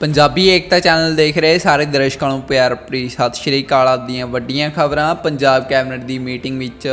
ਪੰਜਾਬੀ ਏਕਤਾ channel ਦੇਖ ਰਹੇ ਸਾਰੇ ਦਰਸ਼ਕਾਂ ਨੂੰ ਪਿਆਰ ਭਰੀ ਸਤਿ ਸ਼੍ਰੀ ਅਕਾਲ ਆਪ ਦੀਆਂ ਵੱਡੀਆਂ ਖਬਰਾਂ। ਪੰਜਾਬ ਕੈਬਨਿਟ ਦੀ ਮੀਟਿੰਗ ਵਿੱਚ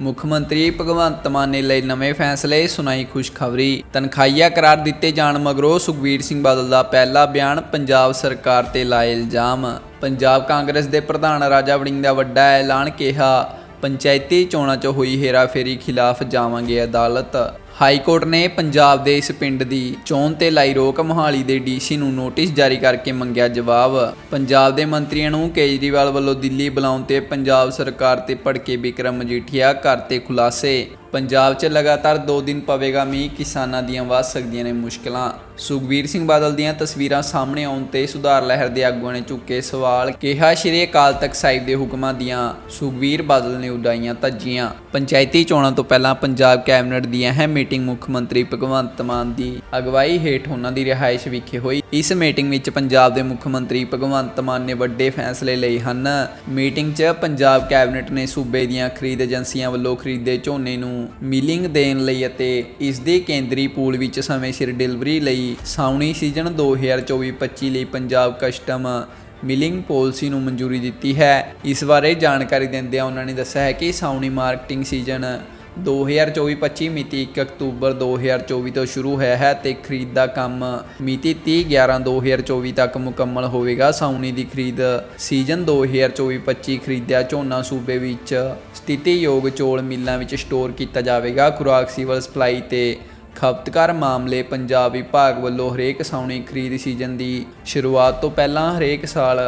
ਮੁੱਖ ਮੰਤਰੀ ਭਗਵੰਤ ਮਾਨ ਨੇ ਲਏ ਨਵੇਂ ਫੈਸਲੇ, ਸੁਣਾਈ ਖੁਸ਼ਖਬਰੀ। ਤਨਖਾਹੀਆ ਕਰਾਰ ਦਿੱਤੇ ਜਾਣ ਮਗਰੋਂ ਸੁਖਬੀਰ ਸਿੰਘ ਬਾਦਲ ਦਾ ਪਹਿਲਾ ਬਿਆਨ ਪੰਜਾਬ ਸਰਕਾਰ ਤੇ ਲਾਏ ਇਲਜ਼ਾਮ। ਪੰਜਾਬ ਕਾਂਗਰਸ ਦੇ ਪ੍ਰਧਾਨ ਰਾਜਾ ਵੜਿੰਗ ਦਾ ਵੱਡਾ ਐਲਾਨ ਕਿਹਾ, ਪੰਚਾਇਤੀ ਚੋਣਾਂ 'ਚ ਹੋਈ ਹੇਰਾਫੇਰੀ ਖਿਲਾਫ ਜਾਵਾਂਗੇ ਅਦਾਲਤ। ਹਾਈ ਕੋਰਟ ਨੇ ਪੰਜਾਬ ਦੇ ਇਸ ਪਿੰਡ ਦੀ ਚੋਣ ਤੇ ਲਾਈ ਰੋਕ ਮੋਹਾਲੀ ਦੇ ਡੀਸੀ ਨੂੰ ਨੋਟਿਸ ਜਾਰੀ ਕਰਕੇ ਮੰਗਿਆ ਜਵਾਬ। ਪੰਜਾਬ ਦੇ ਮੰਤਰੀਆਂ ਨੂੰ ਕੇਜਰੀਵਾਲ ਵੱਲੋਂ ਦਿੱਲੀ ਬੁਲਾਉਣ ਤੇ ਪੰਜਾਬ ਸਰਕਾਰ ਤੇ ਭੜਕੇ ਵਿਕਰਮ ਮਜੀਠੀਆ ਕਰਤੇ ਖੁਲਾਸੇ। ਪੰਜਾਬ 'ਚ ਲਗਾਤਾਰ 2 ਦਿਨ ਪਵੇਗਾ ਮੀਂਹ, ਕਿਸਾਨਾਂ ਦੀਆਂ ਵੱਧ ਸਕਦੀਆਂ ਨੇ ਮੁਸ਼ਕਲਾਂ। ਸੁਖਬੀਰ ਸਿੰਘ ਬਾਦਲ ਦੀਆਂ ਤਸਵੀਰਾਂ ਸਾਹਮਣੇ ਆਉਣ ਤੇ ਸੁਧਾਰ ਲਹਿਰ ਦੇ ਆਗੂਆਂ ਨੇ ਚੁੱਕੇ ਸਵਾਲ, ਕਿਹਾ, ਸ਼੍ਰੀ ਅਕਾਲ ਤਖਤ ਸਾਹਿਬ ਦੇ ਹੁਕਮਾਂ ਦੀਆਂ ਸੁਖਬੀਰ ਬਾਦਲ ਨੇ ਉਡਾਈਆਂ ਧੱਜੀਆਂ। ਪੰਚਾਇਤੀ ਚੋਣਾਂ ਤੋਂ ਪਹਿਲਾਂ ਪੰਜਾਬ ਕੈਬਨਿਟ ਦੀ ਅਹਿਮ ਮੀਟਿੰਗ ਮੁੱਖ ਮੰਤਰੀ ਭਗਵੰਤ ਮਾਨ ਦੀ ਅਗਵਾਈ ਹੇਠ ਉਹਨਾਂ ਦੀ ਰਿਹਾਇਸ਼ ਵਿਖੇ ਹੋਈ। ਇਸ ਮੀਟਿੰਗ ਵਿੱਚ ਪੰਜਾਬ ਦੇ ਮੁੱਖ ਮੰਤਰੀ ਭਗਵੰਤ ਮਾਨ ਨੇ ਵੱਡੇ ਫੈਸਲੇ ਲਏ ਹਨ। ਮੀਟਿੰਗ 'ਚ ਪੰਜਾਬ ਕੈਬਨਿਟ ਨੇ ਸੂਬੇ ਦੀਆਂ ਖਰੀਦ ਏਜੰਸੀਆਂ ਵੱਲੋਂ ਖਰੀਦੇ ਝੋਨੇ ਨੂੰ ਮਿਲਿੰਗ ਦੇਣ ਲਈ ਅਤੇ ਇਸ ਦੇ ਕੇਂਦਰੀ ਪੂਲ ਵਿੱਚ ਸਮੇਂ ਸਿਰ ਡਿਲੀਵਰੀ ਲਈ ਸਾਉਣੀ ਸੀਜ਼ਨ 2024-25 ਲਈ ਪੰਜਾਬ ਕਸਟਮ ਮਿਲਿੰਗ ਪਾਲਿਸੀ ਨੂੰ ਮਨਜ਼ੂਰੀ ਦਿੱਤੀ ਹੈ। ਇਸ ਬਾਰੇ ਜਾਣਕਾਰੀ ਦਿੰਦਿਆਂ ਉਹਨਾਂ ਨੇ ਦੱਸਿਆ ਹੈ ਕਿ ਸਾਉਣੀ ਮਾਰਕੀਟਿੰਗ ਸੀਜ਼ਨ 2024-25 ਮਿਤੀ 1 ਅਕਤੂਬਰ 2024 ਤੋਂ ਸ਼ੁਰੂ ਹੋਇਆ ਹੈ ਤੇ ਖਰੀਦ ਦਾ ਕੰਮ ਮਿਤੀ 30/11/2024 ਤੱਕ ਮੁਕੰਮਲ ਹੋਵੇਗਾ। ਸਾਉਣੀ ਦੀ ਖਰੀਦ ਸੀਜ਼ਨ 2024-25 ਖਰੀਦਿਆ ਝੋਨਾ ਸੂਬੇ ਵਿੱਚ ਸਥਿਤੀਯੋਗ ਚੋਲ ਮਿੱਲਾਂ ਵਿੱਚ ਸਟੋਰ ਕੀਤਾ ਜਾਵੇਗਾ। ਖੁਰਾਕ, ਸਿਵਲ ਸਪਲਾਈ ਤੇ ਖਪਤਕਾਰ ਮਾਮਲੇ ਪੰਜਾਬ ਵਿਭਾਗ ਵੱਲੋਂ ਹਰੇਕ ਸਾਉਣੀ ਖਰੀਦ ਸੀਜ਼ਨ ਦੀ ਸ਼ੁਰੂਆਤ ਤੋਂ ਪਹਿਲਾਂ ਹਰੇਕ ਸਾਲ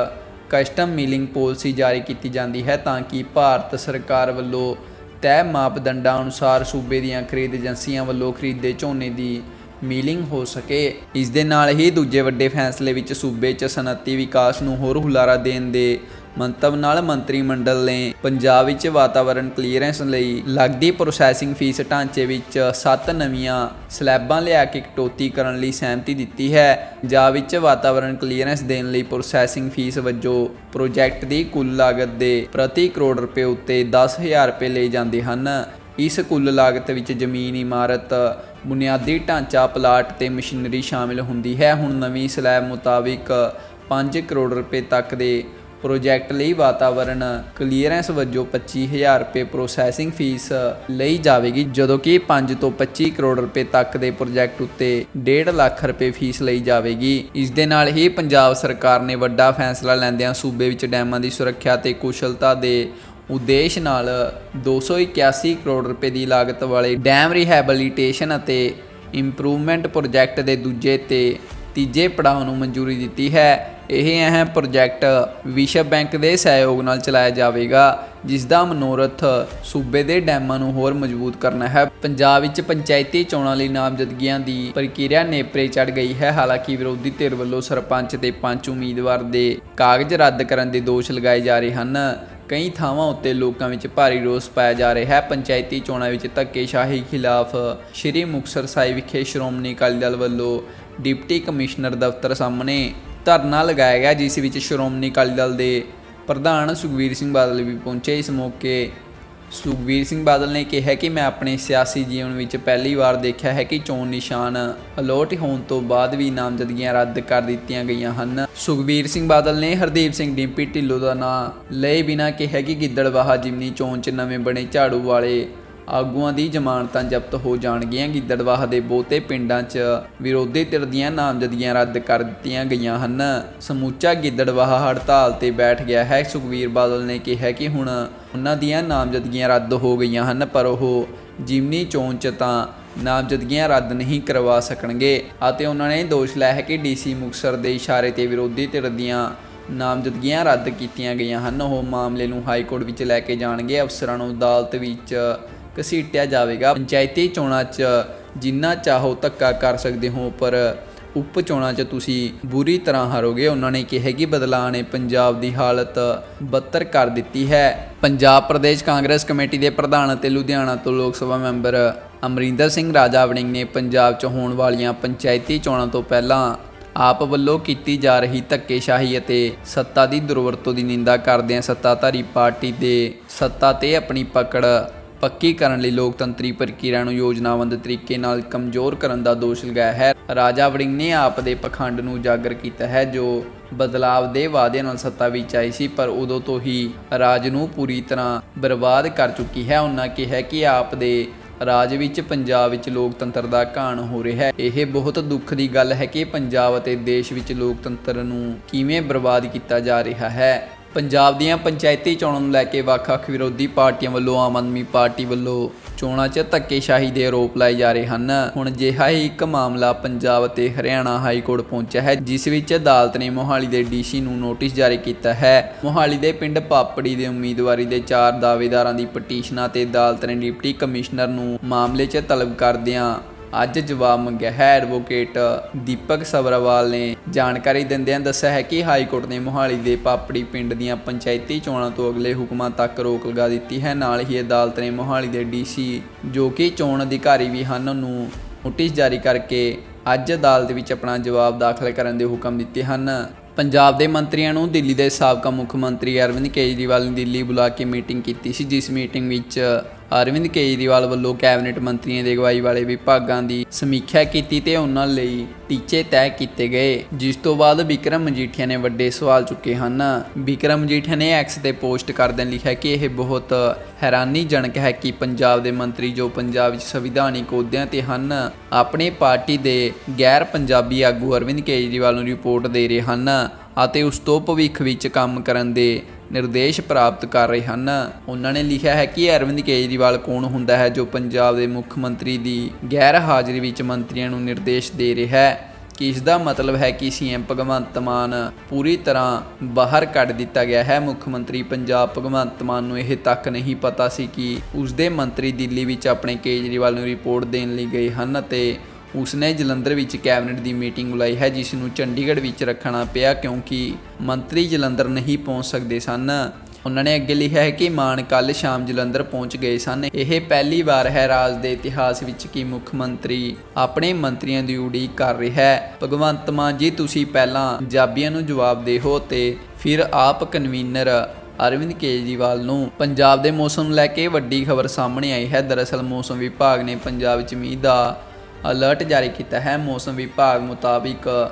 ਕਸਟਮ ਮਿਲਿੰਗ ਪਾਲਿਸੀ ਜਾਰੀ ਕੀਤੀ ਜਾਂਦੀ ਹੈ ਤਾਂ ਕਿ ਭਾਰਤ ਸਰਕਾਰ ਵੱਲੋਂ ਤੈਅ ਮਾਪਦੰਡਾਂ ਅਨੁਸਾਰ ਸੂਬੇ ਦੀਆਂ ਖਰੀਦ ਏਜੰਸੀਆਂ ਵੱਲੋਂ ਖਰੀਦੇ ਝੋਨੇ ਦੀ ਮੀਲਿੰਗ ਹੋ ਸਕੇ। ਇਸ ਦੇ ਨਾਲ ਹੀ ਦੂਜੇ ਵੱਡੇ ਫੈਸਲੇ ਵਿੱਚ ਸੂਬੇ 'ਚ ਸਨਅਤੀ ਵਿਕਾਸ ਨੂੰ ਹੋਰ ਹੁਲਾਰਾ ਦੇਣ ਦੇ ਮੰਤਵ ਨਾਲ ਮੰਤਰੀ ਮੰਡਲ ਨੇ ਪੰਜਾਬ ਵਿੱਚ ਵਾਤਾਵਰਣ ਕਲੀਅਰੈਂਸ ਲਈ ਲੱਗਦੀ ਪ੍ਰੋਸੈਸਿੰਗ ਫੀਸ ਢਾਂਚੇ ਵਿੱਚ 7 ਨਵੀਆਂ ਸਲੈਬਾਂ ਲਿਆ ਕੇ ਕਟੌਤੀ ਕਰਨ ਲਈ ਸਹਿਮਤੀ ਦਿੱਤੀ ਹੈ। ਪੰਜਾਬ ਵਿੱਚ ਵਾਤਾਵਰਣ ਕਲੀਅਰੈਂਸ ਦੇਣ ਲਈ ਪ੍ਰੋਸੈਸਿੰਗ ਫੀਸ ਵਜੋਂ ਪ੍ਰੋਜੈਕਟ ਦੀ ਕੁੱਲ ਲਾਗਤ ਦੇ ਪ੍ਰਤੀ ਕਰੋੜ ਰੁਪਏ ਉੱਤੇ 10000 ਰੁਪਏ ਲਏ ਜਾਂਦੇ ਹਨ। ਇਸ ਕੁੱਲ ਲਾਗਤ ਵਿੱਚ ਜ਼ਮੀਨ, ਇਮਾਰਤ, ਬੁਨਿਆਦੀ ਢਾਂਚਾ, ਪਲਾਟ ਤੇ ਮਸ਼ੀਨਰੀ ਸ਼ਾਮਿਲ ਹੁੰਦੀ ਹੈ। ਹੁਣ ਨਵੀਂ ਸਲੈਬ ਮੁਤਾਬਿਕ 5 ਕਰੋੜ ਰੁਪਏ ਤੱਕ ਦੇ ਪ੍ਰੋਜੈਕਟ ਲਈ ਵਾਤਾਵਰਣ ਕਲੀਅਰੈਂਸ ਵਜੋਂ 25000 ਰੁਪਏ ਪ੍ਰੋਸੈਸਿੰਗ ਫੀਸ ਲਈ ਜਾਵੇਗੀ, ਜਦੋਂ ਕਿ 5 ਤੋਂ 25 ਕਰੋੜ ਰੁਪਏ ਤੱਕ ਦੇ ਪ੍ਰੋਜੈਕਟ ਉੱਤੇ 1.5 ਲੱਖ ਰੁਪਏ ਫੀਸ ਲਈ ਜਾਵੇਗੀ। ਇਸ ਦੇ ਨਾਲ ਹੀ ਪੰਜਾਬ ਸਰਕਾਰ ਨੇ ਵੱਡਾ ਫੈਸਲਾ ਲੈਂਦਿਆਂ ਸੂਬੇ ਵਿੱਚ ਡੈਮਾਂ ਦੀ ਸੁਰੱਖਿਆ ਤੇ ਕੁਸ਼ਲਤਾ ਦੇ ਉਦੇਸ਼ ਨਾਲ 281 ਕਰੋੜ ਰੁਪਏ ਦੀ ਲਾਗਤ ਵਾਲੇ ਡੈਮ ਰਿਹੈਬਿਲਿਟੇਸ਼ਨ ਅਤੇ ਇੰਪਰੂਵਮੈਂਟ ਪ੍ਰੋਜੈਕਟ ਦੇ ਦੂਜੇ ਤੇ ਤੀਜੇ ਪੜਾਅ ਨੂੰ ਮਨਜ਼ੂਰੀ ਦਿੱਤੀ ਹੈ। ਇਹ ਅਹਿਮ ਪ੍ਰੋਜੈਕਟ ਵਿਸ਼ਵ ਬੈਂਕ ਦੇ ਸਹਿਯੋਗ ਨਾਲ ਚਲਾਇਆ ਜਾਵੇਗਾ ਜਿਸ ਦਾ ਮਨੋਰਥ ਸੂਬੇ ਦੇ ਡੈਮਾਂ ਨੂੰ ਹੋਰ ਮਜ਼ਬੂਤ ਕਰਨਾ ਹੈ। ਪੰਜਾਬ ਵਿੱਚ ਪੰਚਾਇਤੀ ਚੋਣਾਂ ਲਈ ਨਾਮਜ਼ਦਗੀਆਂ ਦੀ ਪ੍ਰਕਿਰਿਆ ਨੇਪਰੇ ਚੜ ਗਈ ਹੈ। ਹਾਲਾਂਕਿ ਵਿਰੋਧੀ ਧਿਰ ਵੱਲੋਂ ਸਰਪੰਚ ਤੇ ਪੰਜ ਉਮੀਦਵਾਰ ਦੇ ਕਾਗਜ਼ ਰੱਦ ਕਰਨ ਦੇ ਦੋਸ਼ ਲਗਾਏ ਜਾ ਰਹੇ ਹਨ। ਕਈ ਥਾਵਾਂ ਉੱਤੇ ਲੋਕਾਂ ਵਿੱਚ ਭਾਰੀ ਰੋਸ ਪਾਇਆ ਜਾ ਰਿਹਾ ਹੈ। ਪੰਚਾਇਤੀ ਚੋਣਾਂ ਵਿੱਚ ਧੱਕੇਸ਼ਾਹੀ ਖਿਲਾਫ ਸ਼੍ਰੀ ਮੁਕਤਸਰ ਸਾਹਿਬ ਵਿਖੇ ਸ਼੍ਰੋਮਣੀ ਅਕਾਲੀ ਦਲ ਵੱਲੋਂ ਡਿਪਟੀ ਕਮਿਸ਼ਨਰ ਦਫ਼ਤਰ ਸਾਹਮਣੇ ਧਰਨਾ ਲਗਾਇਆ ਗਿਆ, ਜਿਸ ਵਿੱਚ ਸ਼੍ਰੋਮਣੀ ਅਕਾਲੀ ਦਲ ਦੇ ਪ੍ਰਧਾਨ ਸੁਖਵੀਰ ਸਿੰਘ ਬਾਦਲ ਵੀ ਪਹੁੰਚੇ। ਇਸ ਮੌਕੇ ਸੁਖਵੀਰ ਸਿੰਘ ਬਾਦਲ ਨੇ ਕਿਹਾ ਕਿ ਮੈਂ ਆਪਣੇ ਸਿਆਸੀ ਜੀਵਨ ਵਿੱਚ ਪਹਿਲੀ ਵਾਰ ਦੇਖਿਆ ਹੈ ਕਿ ਚੋਣ ਨਿਸ਼ਾਨ ਅਲੋਟ ਹੋਣ ਤੋਂ ਬਾਅਦ ਵੀ ਨਾਮਜ਼ਦਗੀਆਂ ਰੱਦ ਕਰ ਦਿੱਤੀਆਂ ਗਈਆਂ ਹਨ। ਸੁਖਵੀਰ ਸਿੰਘ ਬਾਦਲ ਨੇ ਹਰਦੀਪ ਸਿੰਘ ਡਿੰਪੀ ਢਿੱਲੋਂ ਦਾ ਨਾਂ ਲਏ ਬਿਨਾਂ ਕਿਹਾ ਕਿ ਗਿੱਦੜਵਾਹਾ ਜਿਮਨੀ ਚੋਣ 'ਚ ਨਵੇਂ ਬਣੇ ਝਾੜੂ ਵਾਲੇ ਆਗੂਆਂ ਦੀ ਜ਼ਮਾਨਤਾਂ ਜ਼ਬਤ ਹੋ ਜਾਣਗੀਆਂ। ਗਿੱਦੜਵਾਹ ਦੇ ਬਹੁਤੇ ਪਿੰਡਾਂ 'ਚ ਵਿਰੋਧੀ ਧਿਰ ਦੀਆਂ ਨਾਮਜ਼ਦਗੀਆਂ ਰੱਦ ਕਰ ਦਿੱਤੀਆਂ ਗਈਆਂ ਹਨ। ਸਮੁੱਚਾ ਗਿੱਦੜਵਾਹ ਹੜਤਾਲ ਤੇ ਬੈਠ ਗਿਆ ਹੈ। ਸੁਖਵੀਰ ਬਾਦਲ ਨੇ ਕਿਹਾ ਕਿ ਹੁਣ ਉਹਨਾਂ ਦੀਆਂ ਨਾਮਜ਼ਦਗੀਆਂ ਰੱਦ ਹੋ ਗਈਆਂ ਹਨ, ਪਰ ਉਹ ਜਿਮਨੀ ਚੋਣ 'ਚ ਤਾਂ ਨਾਮਜ਼ਦਗੀਆਂ ਰੱਦ ਨਹੀਂ ਕਰਵਾ ਸਕਣਗੇ ਅਤੇ ਉਹਨਾਂ ਨੇ ਦੋਸ਼ ਲਾਇਆ ਹੈ ਕਿ ਡੀਸੀ ਮੁਕਤਸਰ ਦੇ ਇਸ਼ਾਰੇ ਤੇ ਵਿਰੋਧੀ ਧਿਰ ਦੀਆਂ ਨਾਮਜ਼ਦਗੀਆਂ ਰੱਦ ਕੀਤੀਆਂ ਗਈਆਂ ਹਨ। ਉਹ ਮਾਮਲੇ ਨੂੰ ਹਾਈ ਕੋਰਟ ਵਿੱਚ ਲੈ ਕੇ ਜਾਣਗੇ। ਅਫਸਰਾਂ ਨੂੰ ਅਦਾਲਤ ਵਿੱਚ ਘਸੀਟਿਆ ਜਾਵੇਗਾ। ਪੰਚਾਇਤੀ ਚੋਣਾਂ 'ਚ ਜਿੰਨਾ ਚਾਹੋ ਧੱਕਾ ਕਰ ਸਕਦੇ ਹੋ, ਪਰ ਉਪ ਚੋਣਾਂ 'ਚ ਤੁਸੀਂ ਬੁਰੀ ਤਰ੍ਹਾਂ ਹਾਰੋਗੇ। ਉਹਨਾਂ ਨੇ ਕਿਹਾ ਕਿ ਬਦਲਾਅ ਨੇ ਪੰਜਾਬ ਦੀ ਹਾਲਤ ਬੱਤਰ ਕਰ ਦਿੱਤੀ ਹੈ। ਪੰਜਾਬ ਪ੍ਰਦੇਸ਼ ਕਾਂਗਰਸ ਕਮੇਟੀ ਦੇ ਪ੍ਰਧਾਨ ਅਤੇ ਲੁਧਿਆਣਾ ਤੋਂ ਲੋਕ ਸਭਾ ਮੈਂਬਰ ਅਮਰਿੰਦਰ ਸਿੰਘ ਰਾਜਾ ਵੜਿੰਗ ਨੇ ਪੰਜਾਬ 'ਚ ਹੋਣ ਵਾਲੀਆਂ ਪੰਚਾਇਤੀ ਚੋਣਾਂ ਤੋਂ ਪਹਿਲਾਂ ਆਪ ਵੱਲੋਂ ਕੀਤੀ ਜਾ ਰਹੀ ਧੱਕੇਸ਼ਾਹੀ ਅਤੇ ਸੱਤਾ ਦੀ ਦੁਰਵਰਤੋਂ ਦੀ ਨਿੰਦਾ ਕਰਦਿਆਂ ਸੱਤਾਧਾਰੀ ਪਾਰਟੀ ਦੇ ਸੱਤਾ ਤੇ ਆਪਣੀ ਪਕੜ ਪੱਕੀ ਕਰਨ ਲਈ ਲੋਕਤੰਤਰੀ ਪ੍ਰਕਿਰਿਆ ਨੂੰ ਯੋਜਨਾਬੰਦ ਤਰੀਕੇ ਨਾਲ ਕਮਜ਼ੋਰ ਕਰਨ ਦਾ ਦੋਸ਼ ਲਗਾਇਆ ਹੈ। ਰਾਜਾ ਵੜਿੰਗ ਨੇ ਆਪ ਦੇ ਪਖੰਡ ਨੂੰ ਉਜਾਗਰ ਕੀਤਾ ਹੈ, ਜੋ ਬਦਲਾਵ ਦੇ ਵਾਅਦੇ ਨਾਲ ਸੱਤਾ ਵਿੱਚ ਆਈ ਸੀ, ਪਰ ਉਦੋਂ ਤੋਂ ਹੀ ਰਾਜ ਨੂੰ ਪੂਰੀ ਤਰ੍ਹਾਂ ਬਰਬਾਦ ਕਰ ਚੁੱਕੀ ਹੈ। ਉਹਨਾਂ ਕਿਹਾ ਕਿ ਆਪ ਦੇ ਰਾਜ ਵਿੱਚ ਪੰਜਾਬ ਵਿੱਚ ਲੋਕਤੰਤਰ ਦਾ ਘਾਣ ਹੋ ਰਿਹਾ ਹੈ। ਇਹ ਬਹੁਤ ਦੁੱਖ ਦੀ ਗੱਲ ਹੈ ਕਿ ਪੰਜਾਬ ਅਤੇ ਦੇਸ਼ ਵਿੱਚ ਲੋਕਤੰਤਰ ਨੂੰ ਕਿਵੇਂ ਬਰਬਾਦ ਕੀਤਾ ਜਾ ਰਿਹਾ ਹੈ। ਪੰਜਾਬ ਦੀਆਂ ਪੰਚਾਇਤੀ ਚੋਣਾਂ ਨੂੰ ਲੈ ਕੇ ਵੱਖ-ਵੱਖ ਵਿਰੋਧੀ ਪਾਰਟੀਆਂ ਵੱਲੋਂ ਆਮ ਆਦਮੀ ਪਾਰਟੀ ਵੱਲੋਂ ਚੋਣਾਂ 'ਚ ਧੱਕੇਸ਼ਾਹੀ ਦੇ ਆਰੋਪ ਲਾਏ ਜਾ ਰਹੇ ਹਨ। ਹੁਣ ਅਜਿਹਾ ਹੀ ਇੱਕ ਮਾਮਲਾ ਪੰਜਾਬ ਅਤੇ ਹਰਿਆਣਾ ਹਾਈ ਕੋਰਟ ਪਹੁੰਚਿਆ ਹੈ, ਜਿਸ ਵਿੱਚ ਅਦਾਲਤ ਨੇ ਮੋਹਾਲੀ ਦੇ ਡੀਸੀ ਨੂੰ ਨੋਟਿਸ ਜਾਰੀ ਕੀਤਾ ਹੈ। ਮੋਹਾਲੀ ਦੇ ਪਿੰਡ ਪਾਪੜੀ ਦੇ ਉਮੀਦਵਾਰੀ ਦੇ ਚਾਰ ਦਾਅਵੇਦਾਰਾਂ ਦੀ ਪਟੀਸ਼ਨਾਂ ਤੇ ਅਦਾਲਤ ਨੇ ਡਿਪਟੀ ਕਮਿਸ਼ਨਰ ਨੂੰ ਮਾਮਲੇ 'ਚ ਤਲਬ ਕਰਦਿਆਂ ਅੱਜ ਜਵਾਬ ਮੰਗਿਆ, ਹੈ ਐਡਵੋਕੇਟ ਦੀਪਕ ਸਬਰਵਾਲ ਨੇ। ਜਾਣਕਾਰੀ ਦਿੰਦਿਆਂ ਦੱਸਿਆ ਹੈ ਕਿ ਹਾਈ ਕੋਰਟ ਨੇ ਮੋਹਾਲੀ ਦੇ ਪਾਪੜੀ ਪਿੰਡ ਦੀਆਂ ਪੰਚਾਇਤੀ ਚੋਣਾਂ ਤੋਂ ਅਗਲੇ ਹੁਕਮਾਂ ਤੱਕ ਰੋਕ ਲਗਾ ਦਿੱਤੀ ਹੈ। ਨਾਲ ਹੀ ਅਦਾਲਤ ਨੇ ਮੋਹਾਲੀ ਦੇ ਡੀਸੀ, ਜੋ ਕਿ ਚੋਣ ਅਧਿਕਾਰੀ ਵੀ ਹਨ, ਨੂੰ ਨੋਟਿਸ ਜਾਰੀ ਕਰਕੇ ਅੱਜ ਅਦਾਲਤ ਵਿੱਚ ਆਪਣਾ ਜਵਾਬ ਦਾਖਲ ਕਰਨ ਦੇ ਹੁਕਮ ਦਿੱਤੇ ਹਨ। ਪੰਜਾਬ ਦੇ ਮੰਤਰੀਆਂ ਨੂੰ ਦਿੱਲੀ ਦੇ ਸਾਬਕਾ ਮੁੱਖ ਮੰਤਰੀ ਅਰਵਿੰਦ ਕੇਜਰੀਵਾਲ ਨੇ ਦਿੱਲੀ ਬੁਲਾ ਕੇ ਮੀਟਿੰਗ ਕੀਤੀ ਸੀ, ਜਿਸ ਮੀਟਿੰਗ ਵਿੱਚ ਅਰਵਿੰਦ ਕੇਜਰੀਵਾਲ ਵੱਲੋਂ ਕੈਬਨਿਟ ਮੰਤਰੀਆਂ ਦੀ ਅਗਵਾਈ ਵਾਲੇ ਵਿਭਾਗਾਂ ਦੀ ਸਮੀਖਿਆ ਕੀਤੀ ਤੇ ਉਹਨਾਂ ਲਈ ਟੀਚੇ ਤੈਅ ਕੀਤੇ ਗਏ, ਜਿਸ ਤੋਂ ਬਾਅਦ ਵਿਕਰਮ ਮਜੀਠੀਆ ਨੇ ਵੱਡੇ ਸਵਾਲ ਚੁੱਕੇ ਹਨ। ਵਿਕਰਮ ਮਜੀਠੀਆ ਨੇ ਐਕਸ ਤੇ ਪੋਸਟ ਕਰਦਿਆਂ ਲਿਖਿਆ ਕਿ ਇਹ ਬਹੁਤ ਹੈਰਾਨੀਜਨਕ ਹੈ ਕਿ ਪੰਜਾਬ ਦੇ ਮੰਤਰੀ ਜੋ ਪੰਜਾਬ ਵਿੱਚ ਸੰਵਿਧਾਨਿਕ ਅਹੁਦਿਆਂ ਤੇ ਹਨ, ਆਪਣੀ ਪਾਰਟੀ ਦੇ ਗੈਰ ਪੰਜਾਬੀ ਆਗੂ ਅਰਵਿੰਦ ਕੇਜਰੀਵਾਲ ਨੂੰ ਰਿਪੋਰਟ ਦੇ ਰਹੇ ਹਨ ਅਤੇ ਉਸ ਤੋਂ ਭਵਿੱਖ ਵਿੱਚ ਕੰਮ ਕਰਨ ਦੇ ਨਿਰਦੇਸ਼ ਪ੍ਰਾਪਤ ਕਰ ਰਹੇ ਹਨ। ਉਹਨਾਂ ਨੇ ਲਿਖਿਆ ਹੈ ਕਿ ਅਰਵਿੰਦ ਕੇਜਰੀਵਾਲ ਕੌਣ ਹੁੰਦਾ ਹੈ ਜੋ ਪੰਜਾਬ ਦੇ ਮੁੱਖ ਮੰਤਰੀ ਦੀ ਗੈਰ ਹਾਜ਼ਰੀ ਵਿੱਚ ਮੰਤਰੀਆਂ ਨੂੰ ਨਿਰਦੇਸ਼ ਦੇ ਰਿਹਾ ਹੈ? ਕਿ ਇਸ ਦਾ ਮਤਲਬ ਹੈ ਕਿ ਸੀਐਮ ਭਗਵੰਤ ਮਾਨ ਪੂਰੀ ਤਰ੍ਹਾਂ ਬਾਹਰ ਕੱਢ ਦਿੱਤਾ ਗਿਆ ਹੈ? ਮੁੱਖ ਮੰਤਰੀ ਪੰਜਾਬ ਭਗਵੰਤ ਮਾਨ ਨੂੰ ਇਹ ਤੱਕ ਨਹੀਂ ਪਤਾ ਸੀ ਕਿ ਉਸ ਦੇ ਮੰਤਰੀ ਦਿੱਲੀ ਵਿੱਚ ਆਪਣੇ ਕੇਜਰੀਵਾਲ ਨੂੰ ਰਿਪੋਰਟ ਦੇਣ ਲਈ ਗਏ ਹਨ ਅਤੇ ਉਸਨੇ ਜਲੰਧਰ ਵਿੱਚ ਕੈਬਨਿਟ ਦੀ ਮੀਟਿੰਗ ਬੁਲਾਈ ਹੈ, ਜਿਸ ਨੂੰ ਚੰਡੀਗੜ੍ਹ ਵਿੱਚ ਰੱਖਣਾ ਪਿਆ ਕਿਉਂਕਿ ਮੰਤਰੀ ਜਲੰਧਰ ਨਹੀਂ ਪਹੁੰਚ ਸਕਦੇ ਸਨ। ਉਹਨਾਂ ਨੇ ਅੱਗੇ ਲਿਖਿਆ ਹੈ ਕਿ ਮਾਨ ਕੱਲ ਸ਼ਾਮ ਜਲੰਧਰ ਪਹੁੰਚ ਗਏ ਸਨ। ਇਹ ਪਹਿਲੀ ਵਾਰ ਹੈ ਰਾਜ ਦੇ ਇਤਿਹਾਸ ਵਿੱਚ ਕਿ ਮੁੱਖ ਮੰਤਰੀ ਆਪਣੇ ਮੰਤਰੀਆਂ ਦੀ ਉਡੀਕ ਕਰ ਰਿਹਾ ਹੈ। ਭਗਵੰਤ ਮਾਨ ਜੀ, ਤੁਸੀਂ ਪਹਿਲਾਂ ਜਾਬੀਆਂ ਨੂੰ ਜਵਾਬ ਦੇਹੋ ਤੇ ਫਿਰ ਆਪ ਕਨਵੀਨਰ ਅਰਵਿੰਦ ਕੇਜਰੀਵਾਲ ਨੂੰ। ਪੰਜਾਬ ਦੇ ਮੌਸਮ ਨੂੰ ਲੈ ਕੇ ਵੱਡੀ ਖਬਰ ਸਾਹਮਣੇ ਆਈ ਹੈ। ਦਰਅਸਲ ਮੌਸਮ ਵਿਭਾਗ ਨੇ ਪੰਜਾਬ ਵਿੱਚ ਮੀਂਹ ਦਾ ਅਲਰਟ ਜਾਰੀ ਕੀਤਾ ਹੈ। ਮੌਸਮ ਵਿਭਾਗ ਮੁਤਾਬਿਕ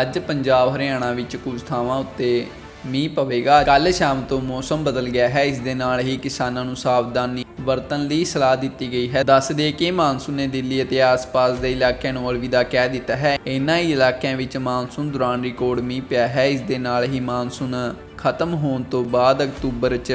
ਅੱਜ ਪੰਜਾਬ, ਹਰਿਆਣਾ ਵਿੱਚ ਕੁਝ ਥਾਵਾਂ ਉੱਤੇ ਮੀਂਹ ਪਵੇਗਾ। ਕੱਲ ਸ਼ਾਮ ਤੋਂ ਮੌਸਮ ਬਦਲ ਗਿਆ ਹੈ। ਇਸ ਦੇ ਨਾਲ ਹੀ ਕਿਸਾਨਾਂ ਨੂੰ ਸਾਵਧਾਨੀ ਵਰਤਣ ਲਈ ਸਲਾਹ ਦਿੱਤੀ ਗਈ ਹੈ। ਦੱਸ ਦੇ ਕਿ ਮਾਨਸੂਨ ਨੇ ਦਿੱਲੀ ਅਤੇ ਆਸ-ਪਾਸ ਦੇ ਇਲਾਕਿਆਂ ਨੂੰ ਅਲਵਿਦਾ ਕਹਿ ਦਿੱਤਾ ਹੈ। ਇਨ੍ਹਾਂ ਹੀ ਇਲਾਕਿਆਂ ਵਿੱਚ ਮਾਨਸੂਨ ਦੌਰਾਨ ਰਿਕਾਰਡ ਮੀਂਹ ਪਿਆ ਹੈ। ਇਸ ਦੇ ਨਾਲ ਹੀ ਮਾਨਸੂਨ ਖਤਮ ਹੋਣ ਤੋਂ ਬਾਅਦ ਅਕਤੂਬਰ 'ਚ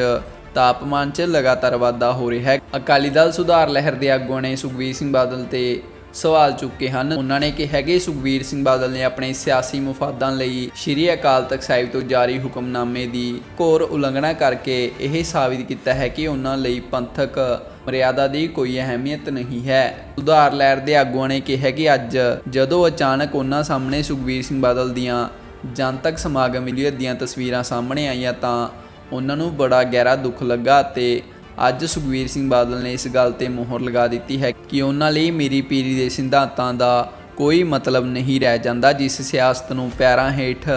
ਤਾਪਮਾਨ 'ਚ ਲਗਾਤਾਰ ਵਾਧਾ ਹੋ ਰਿਹਾ ਹੈ। ਅਕਾਲੀ ਦਲ ਸੁਧਾਰ ਲਹਿਰ ਦੇ ਆਗੂਆਂ ਨੇ ਸੁਖਬੀਰ ਸਿੰਘ ਬਾਦਲ ਤੇ ਸਵਾਲ ਚੁੱਕੇ ਹਨ। ਉਹਨਾਂ ਨੇ ਕਿਹਾ ਕਿ ਸੁਖਬੀਰ ਸਿੰਘ ਬਾਦਲ ਨੇ ਆਪਣੇ ਸਿਆਸੀ ਮਫਾਦਾਂ ਲਈ ਸ਼੍ਰੀ ਅਕਾਲ ਤਖਤ ਸਾਹਿਬ ਤੋਂ ਜਾਰੀ ਹੁਕਮਨਾਮੇ ਦੀ ਘੋਰ ਉਲੰਘਣਾ ਕਰਕੇ ਇਹ ਸਾਬਿਤ ਕੀਤਾ ਹੈ ਕਿ ਉਹਨਾਂ ਲਈ ਪੰਥਕ ਮਰਿਆਦਾ ਦੀ ਕੋਈ ਅਹਿਮੀਅਤ ਨਹੀਂ ਹੈ। ਉਧਾਰ ਲਹਿਰ ਦੇ ਆਗੂਆਂ ਨੇ ਕਿਹਾ ਕਿ ਅੱਜ ਜਦੋਂ ਅਚਾਨਕ ਉਹਨਾਂ ਸਾਹਮਣੇ ਸੁਖਬੀਰ ਸਿੰਘ ਬਾਦਲ ਦੀਆਂ ਜਨਤਕ ਸਮਾਗਮ ਵੀਡੀਓ ਦੀਆਂ ਤਸਵੀਰਾਂ ਸਾਹਮਣੇ ਆਈਆਂ ਤਾਂ ਉਹਨਾਂ ਨੂੰ ਬੜਾ ਗਹਿਰਾ ਦੁੱਖ ਲੱਗਾ ਤੇ ਅੱਜ ਸੁਖਬੀਰ ਸਿੰਘ ਬਾਦਲ ਨੇ ਇਸ ਗੱਲ ਤੇ ਮੋਹਰ ਲਗਾ ਦਿੱਤੀ ਹੈ ਕਿ ਉਹਨਾਂ ਲਈ ਮੇਰੀ ਪੀਰੀ ਦੇ ਸਿਧਾਂਤਾਂ ਦਾ ਕੋਈ ਮਤਲਬ ਨਹੀਂ ਰਹਿ ਜਾਂਦਾ, ਜਿਸ ਸਿਆਸਤ ਨੂੰ ਪੈਰਾਂ ਹੇਠ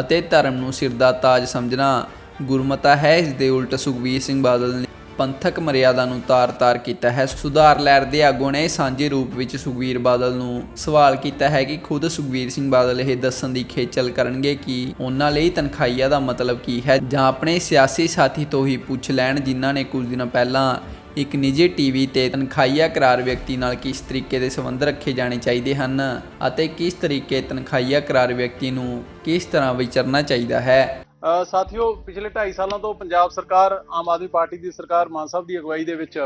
ਅਤੇ ਧਰਮ ਨੂੰ ਸਿਰ ਦਾ ਤਾਜ ਸਮਝਣਾ ਗੁਰਮਤਾ ਹੈ। ਇਸ ਦੇ ਉਲਟ ਸੁਖਬੀਰ ਸਿੰਘ ਬਾਦਲ ਪੰਥਕ ਮਰਿਆਦਾ ਨੂੰ ਤਾਰ-ਤਾਰ ਕੀਤਾ ਹੈ। ਸੁਧਾਰ ਲਹਿਰ ਦੇ ਆਗੂ ਨੇ ਸਾਂਝੇ ਰੂਪ ਵਿੱਚ ਸੁਖਬੀਰ ਬਾਦਲ ਨੂੰ ਸਵਾਲ ਕੀਤਾ ਹੈ ਕਿ ਖੁਦ ਸੁਖਬੀਰ ਸਿੰਘ ਬਾਦਲ ਇਹ ਦੱਸਣ ਦੀ ਖੇਚਲ ਕਰਨਗੇ ਕਿ ਉਹਨਾਂ ਲਈ ਤਨਖਾਹੀਆ ਦਾ ਮਤਲਬ ਕੀ ਹੈ ਜਾਂ ਆਪਣੇ ਸਿਆਸੀ ਸਾਥੀ ਤੋਂ ਹੀ ਪੁੱਛ ਲੈਣ, ਜਿਨ੍ਹਾਂ ਨੇ ਕੁਝ ਦਿਨ ਪਹਿਲਾਂ ਇੱਕ ਨਿੱਜੀ ਟੀਵੀ ਤੇ ਤਨਖਾਹੀਆ ਕਰਾਰ ਵਿਅਕਤੀ ਨਾਲ ਕਿਸ ਤਰੀਕੇ ਦੇ ਸੰਬੰਧ ਰੱਖੇ ਜਾਣੇ ਚਾਹੀਦੇ ਹਨ ਅਤੇ ਕਿਸ ਤਰੀਕੇ ਤਨਖਾਹੀਆ ਕਰਾਰ ਵਿਅਕਤੀ ਨੂੰ ਕਿਸ ਤਰ੍ਹਾਂ ਵਿਚਰਨਾ ਚਾਹੀਦਾ ਹੈ। ਸਾਥੀਓ, ਪਿਛਲੇ 2.5 ਸਾਲਾਂ ਤੋਂ ਪੰਜਾਬ ਸਰਕਾਰ, ਆਮ ਆਦਮੀ ਪਾਰਟੀ ਦੀ ਸਰਕਾਰ ਮਾਨ ਸਾਹਿਬ ਦੀ ਅਗਵਾਈ ਦੇ ਵਿੱਚ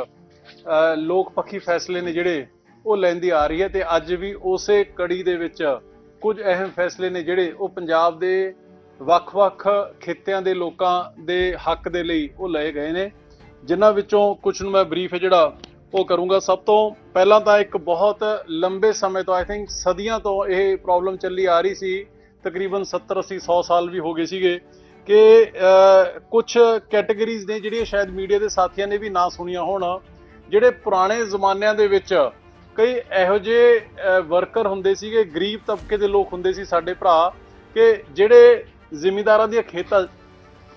ਲੋਕ ਪੱਖੀ ਫੈਸਲੇ ਨੇ ਜਿਹੜੇ, ਉਹ ਲੈਂਦੀ ਆ ਰਹੀ ਹੈ ਤੇ ਅੱਜ ਵੀ ਉਸੇ ਕੜੀ ਦੇ ਵਿੱਚ ਕੁਝ ਅਹਿਮ ਫੈਸਲੇ ਨੇ ਜਿਹੜੇ, ਉਹ ਪੰਜਾਬ ਦੇ ਵੱਖ-ਵੱਖ ਖਿੱਤਿਆਂ ਦੇ ਲੋਕਾਂ ਦੇ ਹੱਕ ਦੇ ਲਈ ਉਹ ਲਏ ਗਏ ਨੇ। ਜਿਨ੍ਹਾਂ ਵਿੱਚੋਂ ਕੁਝ ਨੂੰ ਮੈਂ ਬਰੀਫ ਹੈ ਜਿਹੜਾ, ਉਹ ਕਰੂੰਗਾ। ਸਭ ਤੋਂ ਪਹਿਲਾਂ ਤਾਂ ਇੱਕ ਬਹੁਤ ਲੰਬੇ ਸਮੇਂ ਤੋਂ ਆਈ ਥਿੰਕ ਸਦੀਆਂ ਤੋਂ ਇਹ ਪ੍ਰੋਬਲਮ ਚੱਲੀ ਆ ਰਹੀ ਸੀ। ਤਕਰੀਬਨ 70 80 100 ਸਾਲ ਵੀ ਹੋ ਗਏ ਸੀਗੇ। ਕਿ ਕੁਝ ਕੈਟਾਗਰੀਜ਼ ਨੇ ਜਿਹੜੀਆਂ ਸ਼ਾਇਦ ਮੀਡੀਆ ਦੇ ਸਾਥੀਆਂ ਨੇ ਵੀ ਨਾ ਸੁਣੀਆਂ ਹੋਣ, ਜਿਹੜੇ ਪੁਰਾਣੇ ਜ਼ਮਾਨਿਆਂ ਦੇ ਵਿੱਚ ਕਈ ਇਹੋ ਜਿਹੇ ਵਰਕਰ ਹੁੰਦੇ ਸੀਗੇ, ਗਰੀਬ ਤਬਕੇ ਦੇ ਲੋਕ ਹੁੰਦੇ ਸੀ ਸਾਡੇ ਭਰਾ, ਕਿ ਜਿਹੜੇ ਜ਼ਿਮੀਂਦਾਰਾਂ ਦੀਆਂ ਖੇਤਾਂ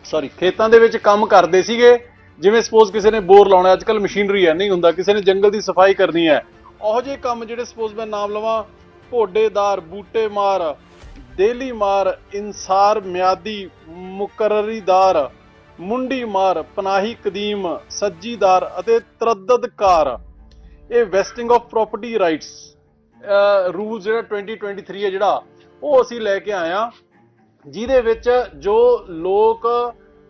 ਸੌਰੀ ਖੇਤਾਂ ਦੇ ਵਿੱਚ ਕੰਮ ਕਰਦੇ ਸੀਗੇ, ਜਿਵੇਂ ਸਪੋਜ਼ ਕਿਸੇ ਨੇ ਬੋਰ ਲਾਉਣਾ ਅੱਜ ਕੱਲ ਮਸ਼ੀਨਰੀ ਹੈ, ਨਹੀਂ ਹੁੰਦਾ, ਕਿਸੇ ਨੇ ਜੰਗਲ ਦੀ ਸਫ਼ਾਈ ਕਰਨੀ ਹੈ, ਉਹੋ ਜਿਹੇ ਕੰਮ ਜਿਹੜੇ ਸਪੋਜ਼ ਮੈਂ ਨਾਮ ਲਵਾਂ ਘੋਡੇਦਾਰ ਬੂਟੇ ਮਾਰ ਦੇਲੀ ਮਾਰ ਇਨਸਾਰ ਮਿਆਦੀ ਮੁਕਰਰੀਦਾਰ, ਮੁੰਡੀ ਮਾਰ ਪਨਾਹੀ ਕਦੀਮ, ਸੱਜੀਦਾਰ ਅਤੇ ਤਰੱਦਦਕਾਰ। ਇਹ vesting of property rights rule ਜਿਹੜਾ 2023 ਹੈ ਜਿਹੜਾ, ਉਹ ਅਸੀਂ ਲੈ ਕੇ ਆਏ ਆ ਜਿਹਦੇ ਵਿੱਚ ਜੋ ਲੋਕ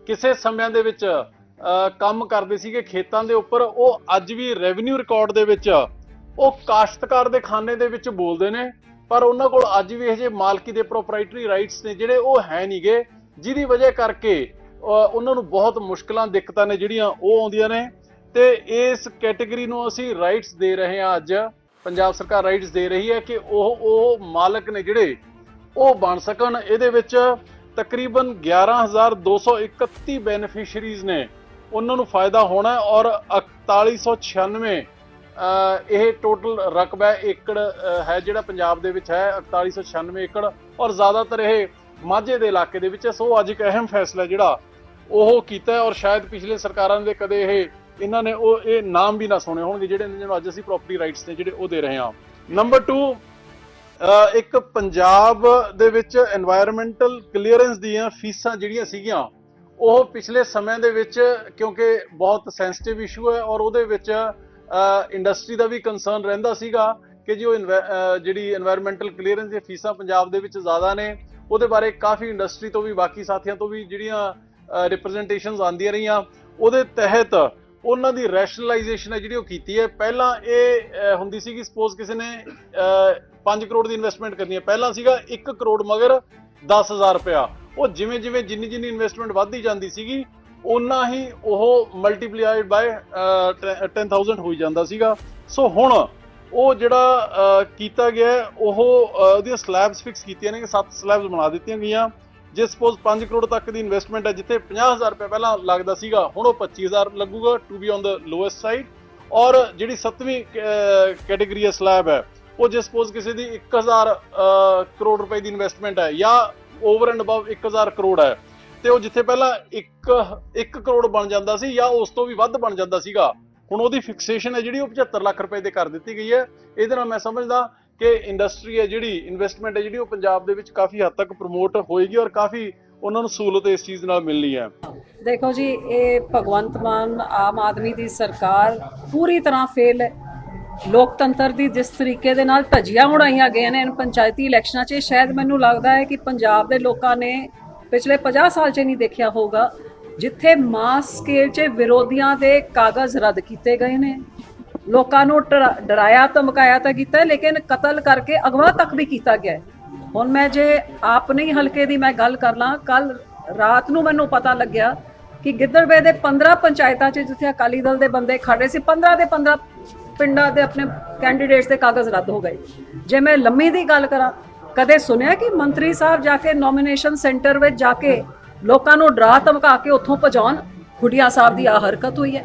ਕਿਸੇ ਸਮਿਆਂ ਦੇ ਵਿੱਚ ਕੰਮ ਕਰਦੇ ਸੀਗੇ ਖੇਤਾਂ ਦੇ ਉੱਪਰ, ਉਹ ਅੱਜ ਵੀ ਰੈਵਨਿਊ ਰਿਕਾਰਡ ਦੇ ਵਿੱਚ, ਉਹ ਕਾਸ਼ਤਕਾਰ ਦੇ ਖਾਨੇ ਦੇ ਵਿੱਚ ਬੋਲਦੇ ਨੇ। ਪਰ ਉਹਨਾਂ ਕੋਲ ਅੱਜ ਵੀ ਇਹ ਜੇ ਮਾਲਕੀ ਦੇ ਪ੍ਰੋਪਰਾਈਟਰੀ ਰਾਈਟਸ ਨੇ ਜਿਹੜੇ ਉਹ ਹੈ ਨਹੀਂਗੇ ਜਿਹਦੀ ਵਜ੍ਹਾ ਕਰਕੇ ਉਹਨਾਂ ਨੂੰ ਬਹੁਤ ਮੁਸ਼ਕਲਾਂ ਦਿੱਕਤਾਂ ਨੇ ਜਿਹੜੀਆਂ ਉਹ ਆਉਂਦੀਆਂ ਨੇ। ਤੇ ਇਸ ਕੈਟਾਗਰੀ ਨੂੰ ਅਸੀਂ ਰਾਈਟਸ ਦੇ ਰਹੇ ਹਾਂ ਅੱਜ। ਪੰਜਾਬ ਸਰਕਾਰ ਰਾਈਟਸ ਦੇ ਰਹੀ ਹੈ ਕਿ ਉਹ ਉਹ ਮਾਲਕ ਨੇ ਜਿਹੜੇ ਉਹ ਬਣ ਸਕਣ। ਇਹਦੇ ਵਿੱਚ ਤਕਰੀਬਨ 11231 ਬੈਨੀਫੀਸ਼ੀਅਰੀਜ਼ ਨੇ। ਉਹਨਾਂ ਨੂੰ ਫਾਇਦਾ ਹੋਣਾ ਹੈ ਔਰ 4196 ਅਹ, ਇਹ ਟੋਟਲ ਰਕਬਾ ਏਕੜ ਹੈ ਜਿਹੜਾ ਪੰਜਾਬ ਦੇ ਵਿੱਚ ਹੈ 4196 ਏਕੜ ਔਰ ਜ਼ਿਆਦਾਤਰ ਇਹ ਮਾਝੇ ਦੇ ਇਲਾਕੇ ਦੇ ਵਿੱਚ ਹੈ। ਸੋ ਅੱਜ ਇੱਕ ਅਹਿਮ ਫੈਸਲਾ ਜਿਹੜਾ ਉਹ ਕੀਤਾ ਔਰ ਸ਼ਾਇਦ ਪਿਛਲੇ ਸਰਕਾਰਾਂ ਦੇ ਕਦੇ ਇਹ, ਇਹਨਾਂ ਨੇ ਉਹ, ਇਹ ਨਾਮ ਵੀ ਨਾ ਸੁਣੇ ਹੋਣਗੇ, ਜਿਹੜੇ ਇਹਨਾਂ ਨੂੰ ਅੱਜ ਅਸੀਂ ਪ੍ਰਾਪਰਟੀ ਰਾਈਟਸ ਨੇ ਜਿਹੜੇ ਉਹ ਦੇ ਰਹੇ ਹਾਂ। ਨੰਬਰ 2 ਇੱਕ ਪੰਜਾਬ ਦੇ ਵਿੱਚ এনवायरमेंटल ਕਲੀਅਰੈਂਸ ਦੀਆਂ ਫੀਸਾਂ ਜਿਹੜੀਆਂ ਸੀਗੀਆਂ, ਉਹ ਪਿਛਲੇ ਸਮੇਂ ਦੇ ਵਿੱਚ ਕਿਉਂਕਿ ਬਹੁਤ ਸੈਂਸਿਟਿਵ ਇਸ਼ੂ ਹੈ ਔਰ ਉਹਦੇ ਵਿੱਚ ਇੰਡਸਟਰੀ ਦਾ ਵੀ ਕੰਸਰਨ ਰਹਿੰਦਾ ਸੀਗਾ ਕਿ ਜੀ ਉਹ ਜਿਹੜੀ এনवायरमेंटल ਕਲੀਅਰੈਂਸ ਦੀਆਂ ਫੀਸਾਂ ਪੰਜਾਬ ਦੇ ਵਿੱਚ ਜ਼ਿਆਦਾ ਨੇ, ਉਹਦੇ ਬਾਰੇ ਕਾਫੀ ਇੰਡਸਟਰੀ ਤੋਂ ਵੀ, ਬਾਕੀ ਸਾਥੀਆਂ ਤੋਂ ਵੀ ਜਿਹੜੀਆਂ ਰਿਪਰੈਜ਼ੈਂਟੇਸ਼ਨਸ ਆਂਦੀਆਂ ਰਹੀਆਂ। ਉਹਦੇ ਤਹਿਤ ਉਹਨਾਂ ਦੀ ਰੈਸ਼ਨਲਾਈਜੇਸ਼ਨ ਹੈ ਜਿਹੜੀ ਉਹ ਕੀਤੀ ਹੈ। ਪਹਿਲਾਂ ਇਹ ਹੁੰਦੀ ਸੀ ਕਿ ਸਪੋਜ਼ ਕਿਸੇ ਨੇ 5 ਕਰੋੜ ਦੀ ਇਨਵੈਸਟਮੈਂਟ ਕਰਨੀ ਹੈ। ਪਹਿਲਾਂ ਸੀਗਾ 1 ਕਰੋੜ ਮਗਰ 10000 ਰੁਪਿਆ ਉਹ ਜਿਵੇਂ ਜਿਵੇਂ ਜਿੰਨੀ ਜਿੰਨੀ ਇਨਵੈਸਟਮੈਂਟ ਵੱਧਦੀ ਜਾਂਦੀ ਸੀਗੀ ਉਨਾ ਹੀ ਉਹ ਮਲਟੀਪਲਾਈਡ ਬਾਈ 10000 ਹੋਈ ਜਾਂਦਾ ਸੀਗਾ। ਸੋ ਹੁਣ ਉਹ ਜਿਹੜਾ ਕੀਤਾ ਗਿਆ ਉਹ ਉਹਦੀਆਂ ਸਲੈਬਸ ਫਿਕਸ ਕੀਤੀਆਂ ਨੇ ਕਿ 7 ਸਲੈਬਸ ਬਣਾ ਦਿੱਤੀਆਂ ਗਈਆਂ। ਜੇ ਸਪੋਜ਼ 5 ਕਰੋੜ ਤੱਕ ਦੀ ਇਨਵੈਸਟਮੈਂਟ ਹੈ ਜਿੱਥੇ 50000 ਰੁਪਏ ਪਹਿਲਾਂ ਲੱਗਦਾ ਸੀਗਾ ਹੁਣ ਉਹ 25000 ਲੱਗੂਗਾ to be on the lowest side ਔਰ ਜਿਹੜੀ 7ਵੀਂ ਕੈਟਾਗਰੀ ਹੈ ਸਲੈਬ ਹੈ ਉਹ ਜੇ ਸਪੋਜ਼ ਕਿਸੇ ਦੀ 1000 ਅਹ, ਕਰੋੜ ਰੁਪਏ ਦੀ ਇਨਵੈਸਟਮੈਂਟ ਹੈ ਜਾਂ ਓਵਰ ਐਂਡ ਅਬਵ 1000 ਕਰੋੜ ਹੈ ਤੇ ਉਹ ਜਿੱਥੇ ਪਹਿਲਾਂ 1 1 ਕਰੋੜ ਬਣ ਜਾਂਦਾ ਸੀ ਜਾਂ ਉਸ ਤੋਂ ਵੀ ਵੱਧ ਬਣ ਜਾਂਦਾ ਸੀਗਾ, ਹੁਣ ਉਹਦੀ ਫਿਕਸੇਸ਼ਨ ਹੈ ਜਿਹੜੀ ਉਹ 75 ਲੱਖ ਰੁਪਏ ਤੇ ਕਰ ਦਿੱਤੀ ਗਈ ਹੈ। ਇਹਦੇ ਨਾਲ ਮੈਂ ਸਮਝਦਾ ਕਿ ਇੰਡਸਟਰੀ ਹੈ ਜਿਹੜੀ ਇਨਵੈਸਟਮੈਂਟ ਹੈ ਜਿਹੜੀ ਉਹ ਪੰਜਾਬ ਦੇ ਵਿੱਚ ਕਾਫੀ ਹੱਦ ਤੱਕ ਪ੍ਰਮੋਟ ਹੋਏਗੀ ਔਰ ਕਾਫੀ ਉਹਨਾਂ ਨੂੰ ਸਹੂਲਤ ਇਸ ਚੀਜ਼ ਨਾਲ ਮਿਲਣੀ ਹੈ। ਦੇਖੋ ਜੀ, ਇਹ ਭਗਵੰਤ ਮਾਨ ਆਮ ਆਦਮੀ ਦੀ ਸਰਕਾਰ ਪੂਰੀ ਤਰ੍ਹਾਂ ਫੇਲ ਹੈ। ਲੋਕਤੰਤਰ ਦੀ ਜਿਸ ਤਰੀਕੇ ਦੇ ਨਾਲ ਧੱਜੀਆਂ ਉਡਾਈਆਂ ਗਈਆਂ ਨੇ ਪੰਚਾਇਤੀ ਇਲੈਕਸ਼ਨਾਂ 'ਚ ਸ਼ਾਇਦ ਮੈਨੂੰ ਲੱਗਦਾ ਹੈ ਕਿ ਪੰਜਾਬ ਦੇ ਲੋਕਾਂ ਨੇ ਪਿਛਲੇ 50 ਸਾਲ 'ਚ ਨਹੀਂ ਦੇਖਿਆ ਹੋਊਗਾ, ਜਿੱਥੇ ਮਾਸ ਸਕੇਲ 'ਚ ਵਿਰੋਧੀਆਂ ਦੇ ਕਾਗਜ਼ ਰੱਦ ਕੀਤੇ ਗਏ ਨੇ। ਲੋਕਾਂ ਨੂੰ ਡਰਾਇਆ, ਧਮਕਾਇਆ ਤਾਂ ਕੀਤਾ, ਲੇਕਿਨ ਕਤਲ ਕਰਕੇ ਅਗਵਾ ਤੱਕ ਵੀ ਕੀਤਾ ਗਿਆ। ਹੁਣ ਮੈਂ ਜੇ ਆਪਣੇ ਹੀ ਹਲਕੇ ਦੀ ਮੈਂ ਗੱਲ ਕਰ ਲਾਂ ਕੱਲ ਰਾਤ ਨੂੰ ਮੈਨੂੰ ਪਤਾ ਲੱਗਿਆ ਕਿ ਗਿੱਦੜਵੇ ਦੇ 15 ਪੰਚਾਇਤਾਂ 'ਚ ਜਿੱਥੇ ਅਕਾਲੀ ਦਲ ਦੇ ਬੰਦੇ ਖੜੇ ਸੀ 15 ਦੇ 15 ਪਿੰਡਾਂ ਦੇ ਆਪਣੇ ਕੈਂਡੀਡੇਟਸ ਦੇ ਕਾਗਜ਼ ਰੱਦ ਹੋ ਗਏ। ਜੇ ਮੈਂ ਲੰਮੀ ਦੀ ਗੱਲ ਕਰਾਂ ਕਦੇ ਸੁਣਿਆ ਕਿ ਮੰਤਰੀ ਸਾਹਿਬ ਜਾ ਕੇ ਨੋਮੀਨੇਸ਼ਨ ਸੈਂਟਰ ਵਿੱਚ ਜਾ ਕੇ ਲੋਕਾਂ ਨੂੰ ਡਰਾ ਧਮਕਾ ਕੇ ਉੱਥੋਂ ਪਹੁੰਚਾਉਣ ਖੁੱਡੀਆਂ ਸਾਹਿਬ ਦੀ ਆ ਹਰਕਤ ਹੋਈ ਹੈ।